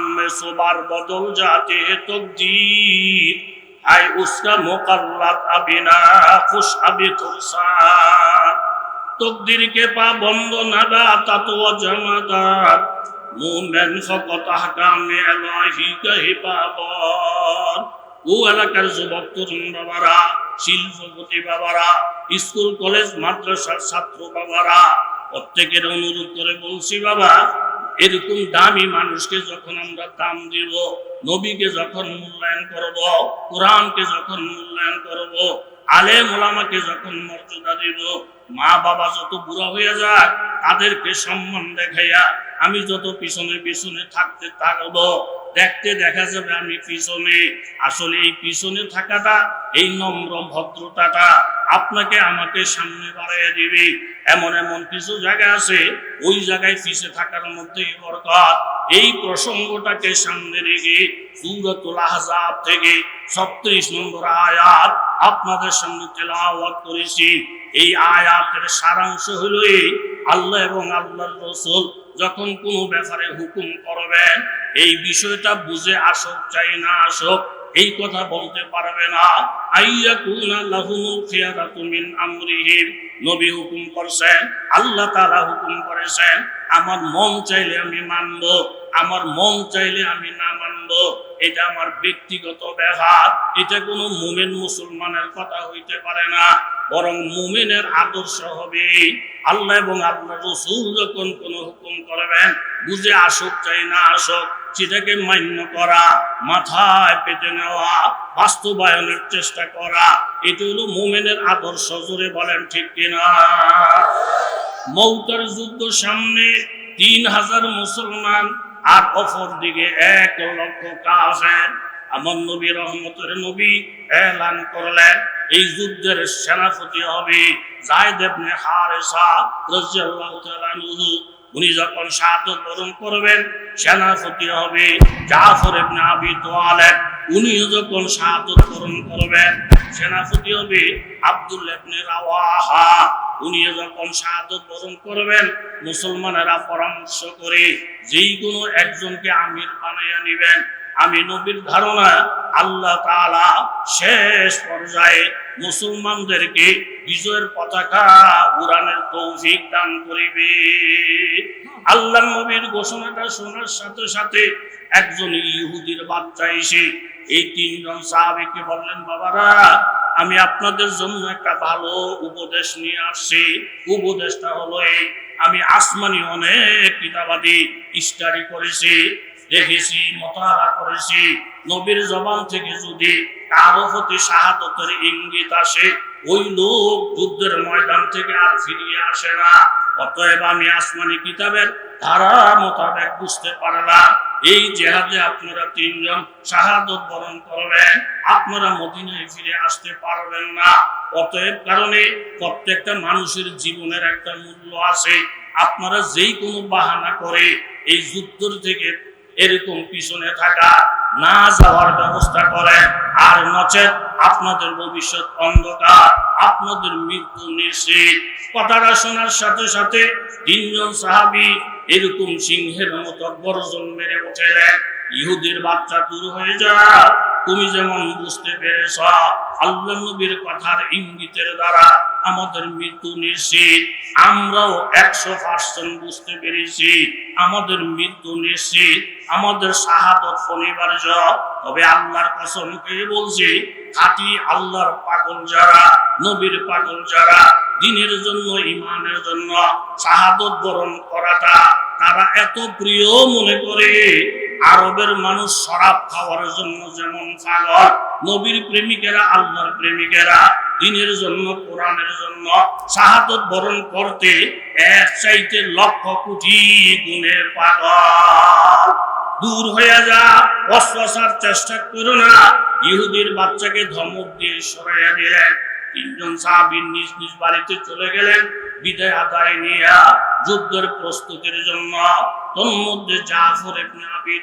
आसमान में सुबार बदल जाते हैं तकदीर आए उसका मुकल्लत अभी ना खुश अभी खुशान তকদিরকে পা বন্ধ নাদা তাতো জমাদার মুমেন ফকত হাকামে এলাহি কহে পাবন ও এলাকার যুবক তরুণ বাবারা শিল্পপতি বাবারা স্কুল কলেজ মাদ্রাসার ছাত্র বাবারা প্রত্যেকের অনুরোধ করে বলছি বাবা এরকম দামি মানুষকে যখন আমরা দাম দিব, নবীকে যখন মূল্যায়ন করব, কোরআনকে যখন মূল্যায়ন করব, আলে মোলামাকে যখন মর্যাদা দিব, মা বাবা যত বুড়া হয়ে যায় তাদেরকে সম্মান দেখাইয়া আমি যত পিছনে পিছনে থাকতে থাকব দেখতে দেখা যাবে আমি পিছনে। আসলে এই পিছনে থাকাটা, এই নম্র ভদ্রতাটা আপনাকে আমাকে সামনে বাড়াইয়া দিবে। এমন এমন কিছু জায়গা আছে, ওই জায়গায় পিছে থাকার মধ্যেই বরকত। এই প্রসঙ্গটাকে সামনে রেখে সুরতুল থেকে ছত্রিশ নম্বর আয়াত আপনাদের সামনে তেলাওয়াত করেছি। এই আয়াতের সারাংশ হলো এই, আল্লাহ এবং আল্লাহর রসুল যখন কোনো ব্যাপারে হুকুম করবে, এই বিষয়টা বুঝে আসক, চাই না আসক, এই কথা বলতে পারবে না। আইয়া কুনা লাহুমুল খিয়াদাতু মিন আমরিহিম নবী হুকুম করছেন আল্লাহ তাআলা হুকুম করেছেন আমার মন চাইলে আমি মানব, আমার মন চাইলে আমি না মানব। এটা আমার ব্যক্তিগত ব্যাঘাত। এটা কোনো মুমিন মুসলমানের কথা হইতে পারে না। বরং মুমিনের আদর্শ হবে আল্লাহ এবং আল্লাহ রসুল যখন কোনো হুকুম করবেন, বুঝে আসুক চাই না আসুক, সেটাকে মান্য করা, মাথায় পেতে নেওয়া, বাস্তবায়নের চেষ্টা করা, এটা হলো মোমেনের আদর্শ, জোরে বলেন ঠিক কিনা? মৌতার যুদ্ধ সামনে তিন হাজার মুসলমান আর অপর দিকে এক লক্ষ কাফের আমার নবী রহমতের নবী এলান করলেন, এই যুদ্ধের সেনাপতি হবে জায়দ ইবনে হারেসা রাদিয়াল্লাহু তাআলা আনহু। উনি যখন শাহাদত বরণ করবেন, সেনাপতি হবে জাফর ইবনে আবি তোয়ালেব। উনিও যখন শাহাদত বরণ করবেন, সেনাপতি হবে আব্দুল ইবনে রাওয়াহা। উনিও যখন শাহাদত বরণ করবেন, মুসলমানেরা পরামর্শ করে যেই কোনো একজনকে আমির বানাইয়া নিবেন, আমি নবীর ধারণা আল্লাহ তাআলা শেষ পর্যায়ে মুসলমানদেরকে বিজয়ের পতাকা উড়ানের তৌফিক দান করিবে। আল্লাহ নবীর ঘোষণাটা শোনার সাথে সাথে একজন ইহুদির বাচ্চা এসে এই তিনজন সাহাবিকে বললেন, বাবারা আমি আপনাদের জন্য একটা ভালো উপদেশ নিয়ে আসছি। উপদেশটা হলো এই, আমি আসমানি অনেক কিতাবাদি স্টাডি করেছি, দেখেছি মতারা করেছি। নবীর জবান থেকে যদি কারও প্রতি শাহাদতের ইঙ্গিত আসে, ওই লোক যুদ্ধের ময়দান থেকে আর ফিরিয়ে আসে না। অতএব আমি আসমানি কিতাবের ধারা মোতাবেক বুঝতে পারলাম। এই জেহাদে আপনারা তিনজন শাহাদত বরণ করবেন। আপনারা মদিনায় ফিরে আসতে পারবেন না। অতএব কারণে প্রত্যেকটা মানুষের জীবনের একটা মূল্য আছে। আপনারা যেই কোনো বাহানা করে এই যুদ্ধ থেকে এরকম পিছনে থাকা না যাওয়ার ব্যবস্থা করেন। আর নচেত আপনাদের ভবিষ্যৎ অন্ধকার, আপনাদের মৃত্যু নিশ্চিত। কথাটা শোনার সাথে সাথে তিনজন সাহাবি এরকম সিংহের মতো গর্জন মেরে উঠেলেন। ইহুদের বাচ্চা দূর হয়ে যা তুমি যেমন বুঝতে পেরেছ, আল্লাহ নবীর কথার ইঙ্গিতের দ্বারা আমাদের মৃত্যু নিশ্চিত। আমরাও একশো পার্সেন্ট বুঝতে পেরেছি, আমাদের মৃত্যু নিশ্চিত, আমাদের শাহাদত অনিবার্য। তবে আল্লাহর কসম খেয়ে বলছি, খাঁটি আল্লাহর পাগল যারা, নবীর পাগল যারা, দিনের জন্য ইমানের জন্য শাহাদত বরণ করাটা তারা এত প্রিয় মনে করে। আরবের মানুষ শরাব খাওয়ার জন্য যেমন পাগল, নবীর প্রেমিকেরা আল্লাহর প্রেমিকেরা, দিনের জন্য, কোরআনের জন্য শাহাদত বরণ করতে এক চাইতে লক্ষ কোটি গুণের পাগল। দূর হয়ে যা, অশ্বাসার চেষ্টা করো না। ইহুদির বাচ্চাকে ধমক দিয়ে সরাইয়া দিলেন। তিনজন নিজ নিজ বাড়িতে চলে গেলেন, বিদায় আদায় নিয়ে যুদ্ধের প্রস্তুতির জন্য। তন্মধ্যে জাফর ইবনে আবি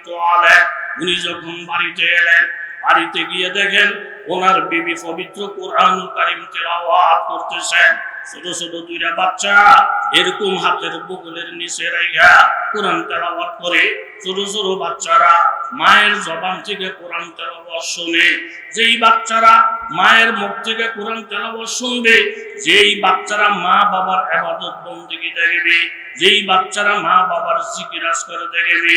উনি যখন বাড়িতে এলেন, বাড়িতে গিয়ে দেখেন, ওনার বিবি পবিত্র কোরআন কারিম তেলাওয়াত করতেছেন। ছোট ছোট দুইটা বাচ্চা, এরকম হাতের বগলের নিচে কোরআন করে ছোট ছোট বাচ্চারা মায়ের জবান থেকে কোরআন যেই বাচ্চারা মায়ের মুখ থেকে কোরআন শুনবে, যেই বাচ্চারা মা বাবার আবাদত বন্দিগি দেখবে, যেই বাচ্চারা মা বাবার জিকিরাজ করে দেখবে,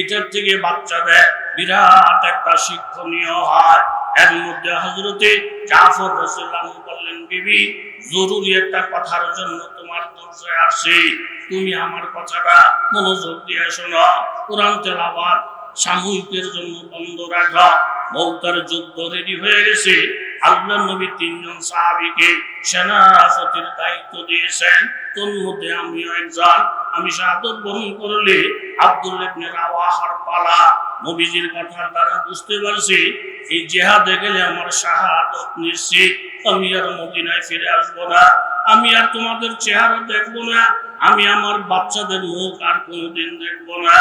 এটার থেকে বাচ্চাদের বিরাট একটা শিক্ষণীয় হয়। এর মধ্যে হজরতে জাফর রসুল্লাহ বিবি, জরুরি একটা কথার জন্য তোমার দরজায় তুমি আমার কথাটা মনোযোগ দিয়ে শোনো। কোরআন তেলাওয়াত সাময়িকের জন্য বন্ধ রাখা মৌতার যুদ্ধ রেডি হয়ে গেছে। আল্লাহ নবী তিনজন সাহাবিকে সেনাপতির দায়িত্ব দিয়েছেন। তোর মধ্যে আমিও একজন। আমি শাহাদত বরণ করলে আব্দুল ইবনে রাওয়াহার পালা নবীজির কথার দ্বারা বুঝতে পারছি। এই জেহাদে গেলে আমার শাহাদত নিশ্চিত। আমি আর মদিনায় ফিরে আসব না। আমি আর তোমাদের চেহারা দেখব না। আমি আমার বাচ্চাদের মুখ আর কোনোদিন দেখব না।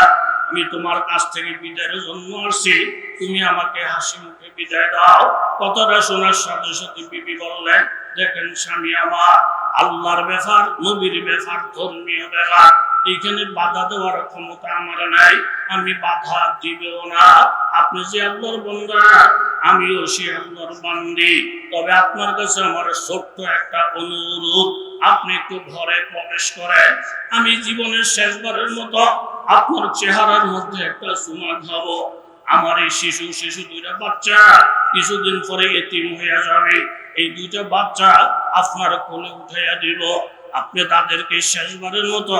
আমি তোমার কাছ থেকে বিদায়ের জন্য আসছি। তুমি আমাকে হাসি মুখে বিদায় দাও। কথাটা শোনার সাথে সাথে বিবি বললেন, দেখেন স্বামী আমার, আল্লাহর ব্যাপার, নবীর ব্যাপার ধর্মীয় ব্যাপার। এইখানে বাধা দেওয়ার ক্ষমতা আমার নাই, আমি বাধা দিবেও না। আপনি যে আল্লাহর বন্ধা আমিও সে আল্লাহর বান্দি। তবে আপনার কাছে আমার ছোট্ট একটা অনুরোধ, আপনি একটু ঘরে প্রবেশ করেন। আমি জীবনের শেষবারের মতো আপনার চেহারার মধ্যে একটা সুমা খাব। আমার এই শিশু শিশু দুইটা বাচ্চা, কিছুদিন পরে এতিম হইয়া যাবে। এই দুইটা বাচ্চা আপনার কোলে উঠাইয়া দিব। আপনি তাদেরকে শেষবারের মতো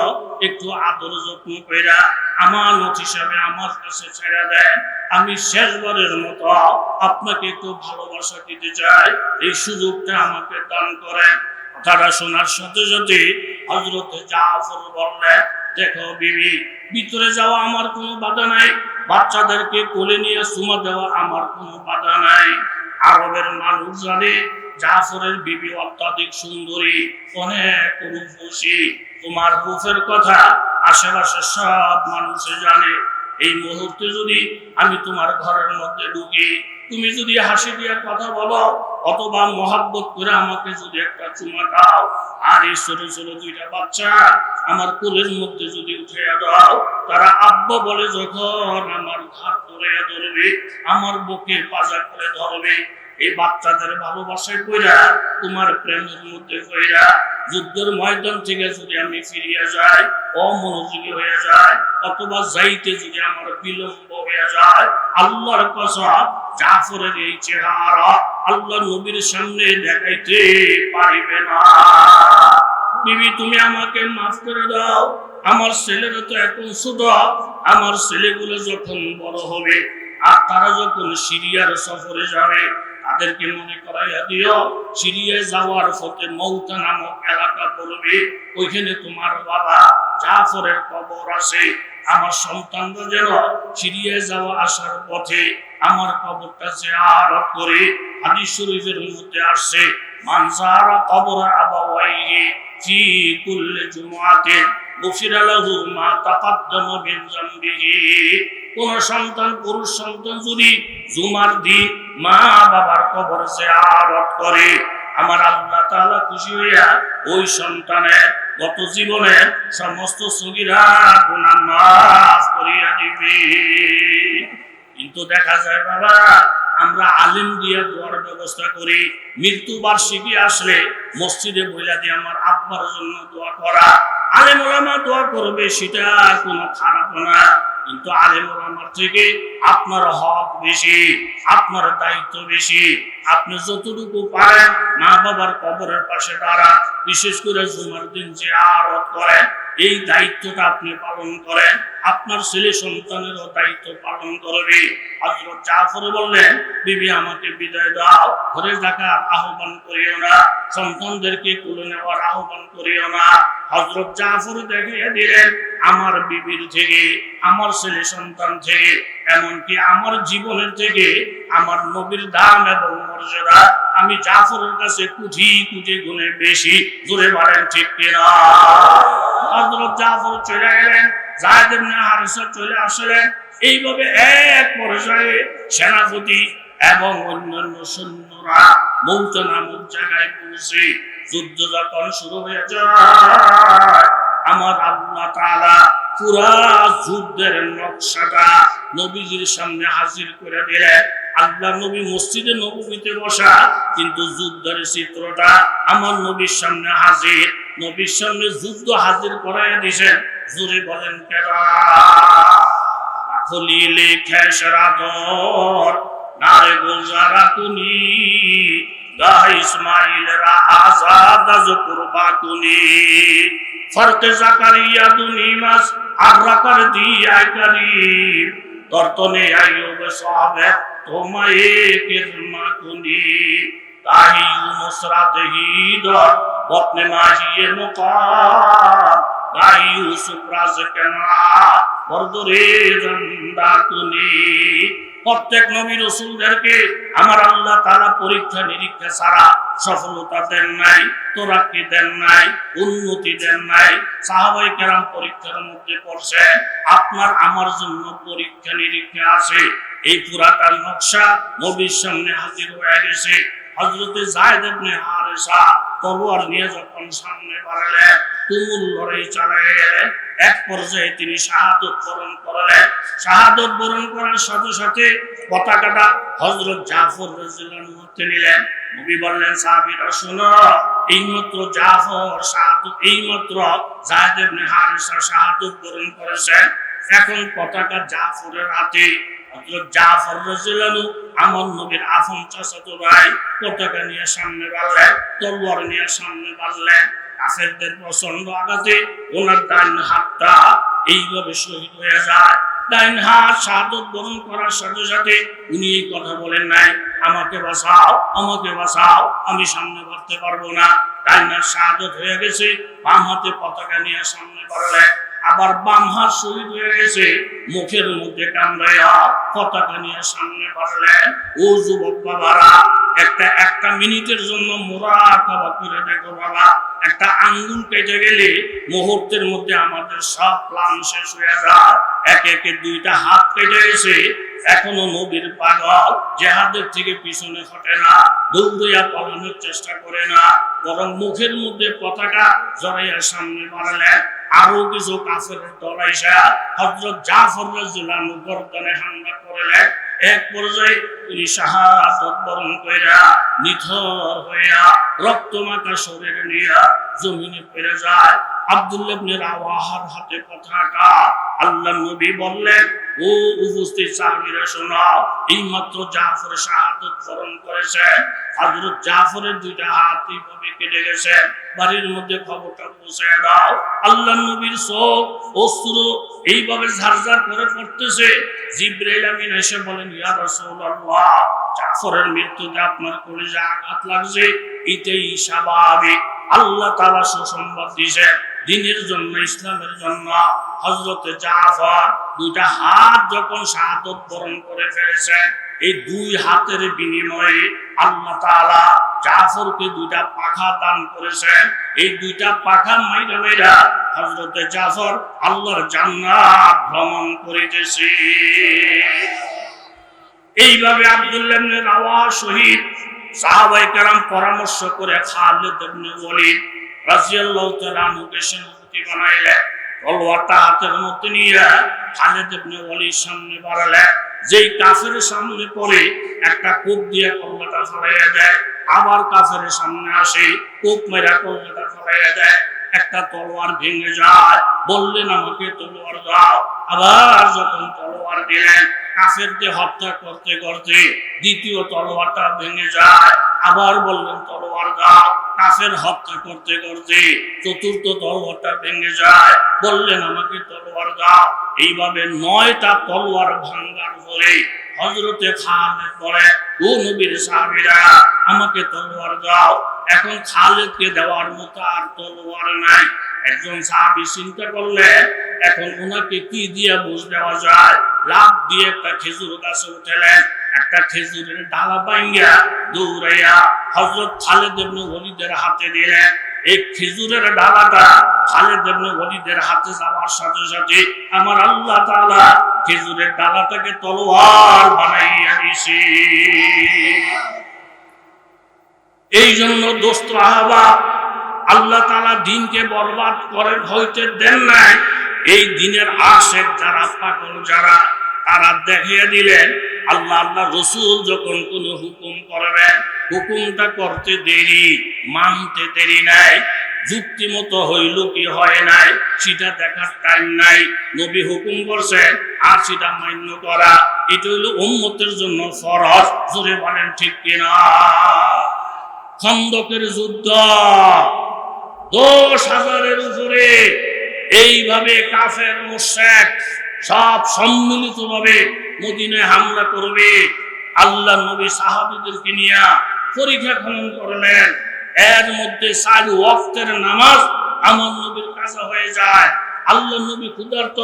একটু আদর যত্ন কইরা আমানত হিসাবে আমার কাছে ছেড়ে দেন। আমি শেষবারের মতো আপনাকে একটু ভালোবাসা দিতে চাই। এই সুযোগটা আমাকে দান করেন। কথাটা শোনার সাথে সাথে হজরত জাফর বললেন, দেখো বিবি, ভিতরে যাওয়া আমার কোনো বাধা নাই। বাচ্চাদেরকে কোলে নিয়ে সুমা দেওয়া আমার কোনো বাধা নাই। আরবের মানুষ জানে জাফরের বিবি অত্যাধিক সুন্দরী, অনেক রূপসী। তোমার রূপের কথা আশেপাশে সব মানুষে জানে। এই মুহূর্তে যদি আমি তোমার ঘরের মধ্যে ঢুকি, তুমি যদি হাসি দিয়ে কথা বলো, অথবা মহাব্বত করে আমাকে যদি একটা চুমা দাও, আর এই ছোট ছোট দুইটা বাচ্চা আমার কোলের মধ্যে যদি উঠে দাও, তারা আব্বা বলে যখন আমার ঘাট ধরে ধরবে, আমার বুকে পাজা করে ধরবে এই বাচ্চাদের ভালোবাসায় কইরা তোমার প্রেমের মধ্যে কইরা যুদ্ধের ময়দান থেকে যদি আমি ফিরিয়ে যাই, অমনোযোগী হয়ে যায় অথবা যাইতে যদি আমার বিলম্ব হয়ে যায়, আল্লাহর কসম, জাফরের এই চেহারা আল্লাহ নবীর সামনে দেখাইতে পারিবে না। বিবি, তুমি আমাকে মাফ করে দাও। আমার ছেলেরা তো এখন শুধু আমার ছেলেগুলো যখন বড় হবে, আর তারা যখন সিরিয়ার সফরে যাবে তাদেরকে মনে করাইয়া দিও, সিরিয়ায় যাওয়ার পথে মৌতা নামক এলাকা পড়বে। ওইখানে তোমার বাবা জাফরের কবর আছে। আমার সন্তানরা যেন সিরিয়ায় যাওয়া আসার পথে আমার কবরটা জিয়ারত করে হাদিস শরীফের মধ্যে আসছে মানসারা কবর আবাওয়াইহি ফি কুল্লি জুমআতিন। কোন সন্তান, পুরুষ সন্তান যদি জুমার মা বাবার কবর করে, আমার আল্লাহ খুশি হইয়া ওই সন্তানের গত সমস্ত কিন্তু দেখা যায়, বাবা, আমরা আলিম দিয়ে দোয়ার ব্যবস্থা করি, মৃত্যু বার্ষিকী আসলে মসজিদে বইলা দিয়ে আমার আব্বার জন্য দোয়া করা আলেম দোয়া করবে সেটা কোনো খারাপ না। কিন্তু আলেম থেকে আপনার হক বেশি, আপনার দায়িত্ব বেশি। আপনি যতটুকু পারেন মা বাবার কবরের পাশে দাঁড়ান, বিশেষ করে জুমার দিন যে আরত করেন, এই দায়িত্বটা আপনি পালন করেন। আপনার ছেলে সন্তানেরও দায়িত্ব পালন করবে। হজরত জাফর বললেন, বিবি, আমাকে বিদায় দাও, ঘরে থাকার আহ্বান করিও না, সন্তানদেরকে তুলে নেওয়ার আহ্বান করিও না। হজরত জাফর দেখিয়ে দিলেন, আমার বিবির থেকে, আমার ছেলে সন্তান থেকে এমনকি আমার জীবনের থেকে আমার নবীর দাম এবং মর্যাদা আমি জাফরের কাছে কুঠি কুঠি গুণে বেশি। জোরে বলেন ঠিক কিনা? জাফর চলে গেলেন জাহেদ হারিসা চলে আসলেন। এইভাবে এক পর্যায়ে সেনাপতি এবং অন্যান্য সৈন্যরা মৌত জায়গায় পৌঁছে যুদ্ধ যখন শুরু হয়ে যায়। পুরা যুদ্ধের নকশাটা নবীজির সামনে হাজির করে দিলেন আল্লাহ নবী মসজিদে নবীতে বসা, কিন্তু যুদ্ধের চিত্রটা আমার নবীর সামনে হাজির। নবীর সামনে যুদ্ধ হাজির করাই দিছেন জুড়ে বলেন কেরা খলিলে খেসরাদর নারে গুলজারা কুনি। গাহ ইসমাইলরা আজাদ আজ কুরবা কুনি ফরতে জাকারিয়া দুনি মাস আররাকার দিয়া করিম তর্তনে আইয়ুব সাহাবে তোমায় কিরমা কুনি তাহি মুসরাত হিদর বতনে মাহিয়ে মুকাম। গাই ইউসুফ রাজ কেনা বরদরে জন্দা কুনি প্রত্যেক নবী রসুলদেরকে আমার আল্লাহ তারা পরীক্ষা নিরীক্ষা ছাড়া সফলতা দেন নাই, তোরাক্কি দেন নাই, উন্নতি দেন নাই। সাহাবাই কেরাম পরীক্ষার মধ্যে পড়ছে আপনার আমার জন্য পরীক্ষা নিরীক্ষা আছে। এই পুরাটার নকশা নবীর সামনে হাজির হয়ে গেছে। হজরতে জায়দ ইবনে হারেসা তলোয়ার নিয়ে যখন সামনে বাড়ালেন, তুমুল লড়াই চালিয়ে গেলেন এক পর্যায়ে তিনি শাহাদত বরণ করলেন। শাহাদত বরণ করার সাথে সাথে পতাকাটা হজরত জাফর হাতে নিলেন। নবী বললেন, সাহাবীরা, শোনো, এইমাত্র জাফর শাহাদত, এইমাত্র জায়দ ইবনে শাহাদত বরণ করেছেন। এখন পতাকা জাফরের হাতে। হযরত জাফর রাদিয়াল্লাহু আমার নবীর আফন চাচাতো পতাকা নিয়ে সামনে বাড়লেন, তলোয়ার নিয়ে সামনে বাড়লেন। প্রচণ্ড আঘাতে ওনার হাতটা এইভাবে শহীদ হয়ে যায়। ডাইন হাত শাহাদত বরণ করার সাথে সাথে উনি এই কথা বলেন নাই, আমাকে বাঁচাও আমাকে বাঁচাও, আমি সামনে বাড়তে পারব না। ডাইন হাত শাহাদত হয়ে গেছে, বাম হাতে পতাকা নিয়ে সামনে বাড়লেন। আবার বাম হাত শহীদ হয়ে গেছে। মুখের মধ্যে কামড়াইয়া পতাকা নিয়ে সামনে বাড়লেন। ও যুবক বাবারা, একটা একটা মিনিটের জন্য মোরা কাবা করে দেখো বাবা। একটা আঙ্গুল কেটে গেলে মুহূর্তের মধ্যে আমাদের সব প্ল্যান শেষ হয়ে যায়। একে একে দুইটা হাত কেটে গেছে। এখনও নবীর পাগল, জেহাদের থেকে পিছনে হটে না, দৌড়িয়া পালানোর চেষ্টা করে না। বরং মুখের মধ্যে পতাকা জড়াইয়া সামনে বাড়ালেন। আরও কিছু কাফের দলাইসা হজরত জাফর রাজিলানু গর্দনে হামলা করলেন এক পর্যায়ে তিনি শাহাদত বরণ কইরা নিথর হইয়া রক্তমাখা শরীর নিয়া জমিনে পড়ে যায়। আব্দুল্লাহ ইবনে রাওয়াহার হাতে পতাকা আল্লাহ নবী বললেন ও উপস্থিত সাহাবীরা জাফর শাহাদত বরণ করেছে। হযরত জাফরের দুইটা হাত এইভাবে কেটে গেছে, বাড়ির মধ্যে খবরটা পৌঁছে দাও। আল্লাহ নবীর চোখ অস্ত্র এইভাবে করে পড়তেছে। জিব্রাইল আমিন এসে বলেন, ইয়া রাসূলুল্লাহ, জাফরের মৃত্যুতে আপনার কলিজা আঘাত লাগছে, এটাই স্বাভাবিক। আল্লাহ তাআলা সুসংবাদ দিয়েছেন। দিনের জন্য, ইসলামের জন্য হজরতে জাফর দুইটা হাত যখন শাহাদত বরণ করে ফেলেছেন এই দুই হাতের বিনিময়ে আল্লাহ তাআলা জাফরকে দুইটা পাখা দান করেছেন এই দুইটা পাখা মাইরা মাইরা হজরতে জাফর আল্লাহর জান্নাত ভ্রমণ করিতেছে। এইভাবে আব্দুল্লাহ রাওয়া শহীদ সাহাবায়ে কেরাম পরামর্শ করে খালিদ ইবনে রাদিয়াল্লাহু তাআলা আনহুকে সেনাপতি তলোয়ারটা হাতের মধ্যে নিয়ে যেই সামনে একটা কোপ দিয়ে দেয়, আবার সামনে আসে, কোপ দেয়, একটা তলোয়ার ভেঙে যায়, বললেন, আমাকে তলোয়ার দাও। আবার যখন তলোয়ার দিলেন কাফেরকে হত্যা করতে করতে দ্বিতীয় তলোয়ারটা ভেঙে যায়, আবার বললেন, তলোয়ার দাও। কাফের হত্যা করতে করতে চতুর্থ তলোয়ারটা ভেঙে যায়। বললেন, আমাকে তলোয়ার দাও। এইভাবে নয়টা তলোয়ার ভাঙ্গার পরে হজরতে খালেদ বলে, ও নবীর সাহাবীরা, আমাকে তলোয়ার দাও। এখন খালেদকে দেওয়ার মতো আর তলোয়ার নাই। একজন সাহাবী চিন্তা করলে এখন ওনাকে কি দিয়ে বুঝ দেওয়া যায়? লাভ দিয়ে একটা খেজুর গাছে উঠেলেন। একটা খেজুরের ডালা বাইঙ্গা দৌড়াইয়া হজরত খালেদ ইবনে ওয়ালিদের হাতে দিলেন। এই খেজুরের ডালাটা খালেদ ইবনে ওয়ালিদের হাতে যাওয়ার সাথে সাথে আমার আল্লাহ তাআলা খেজুরের ডালাটাকে তলোয়ার বানাইয়া দিছে এই জন্য দোস্ত আহবা, আল্লাহ তাআলা দিনকে বরবাদ করেন হইতে দেন নাই। এই দিনের আশেক যারা পাগল যারা, তারা দেখিয়ে দিলেন আল্লাহ আল্লাহ রসুল যখন কোন হুকুম করবেন হুকুমটা করতে দেরি, মানতে দেরি নাই যুক্তি মতো হইল কি হয় নাই, সেটা দেখার টাইম নাই। নবী হুকুম করছে, আর সেটা মান্য করা, এটা হইল উম্মতের জন্য ফরজ। জোরে বলেন ঠিক কিনা? খন্দকের যুদ্ধ, দশ হাজারের উপরে। এইভাবে কাফের মোশেক সব সম্মিলিত ভাবে মদিনায় হামলা করবে, আল্লাহ নবী সাহাবিদেরকে নিয়ে পরীক্ষা খনন করলেন। এর মধ্যে চার ওয়াক্তের নামাজ আমার নবীর কাছে হয়ে যায়। আল্লাহ নবী ক্ষুধার্ত,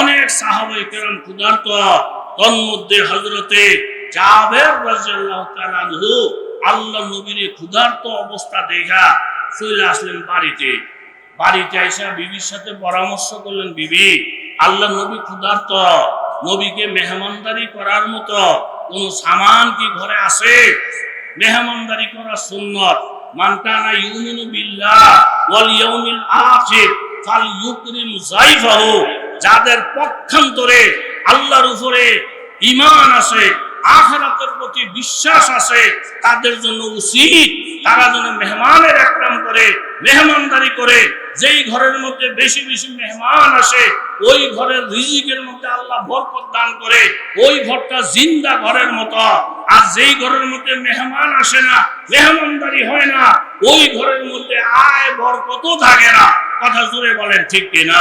অনেক সাহাবাই কেরাম ক্ষুধার্ত। তন্মধ্যে হজরতে জাবের রাজিয়াল্লাহু তাআলা আনহু আল্লাহ নবীর ক্ষুধার্ত অবস্থা দেখা চলে আসলেন বাড়িতে। বাড়িতে আইসা বিবির সাথে পরামর্শ করলেন, বিবি আল্লাহ নবী ক্ষুধার্ত, নবীকে মেহমানদারি করার মতো কোন সামান কি ঘরে আছে? মেহমানদারি করা সুন্নত। মানকানা ইউমিনু বিল্লাহ ওয়াল ইয়াউমিল আখির ফাল ইউকরিম যাইফাহু। যাদের পক্ষান্তরে আল্লাহর উপরে ইমান আছে আখিরাতের প্রতি বিশ্বাস আছে, তাদের জন্য উচিত তারা যেন মেহমানের একরাম করে, মেহমানদারি করে। যেই ঘরের মধ্যে বেশি বেশি মেহমান আসে, ওই ঘরের রিজিকের মধ্যে আল্লাহ বরকত দান করে, ওই ঘরটা জিন্দা ঘরের মতো। আর যেই ঘরের মধ্যে মেহমান আসে না, মেহমানদারি হয় না, ওই ঘরের মধ্যে আয় বরকতও থাকে না। কথা জুড়ে বলেন ঠিক কিনা?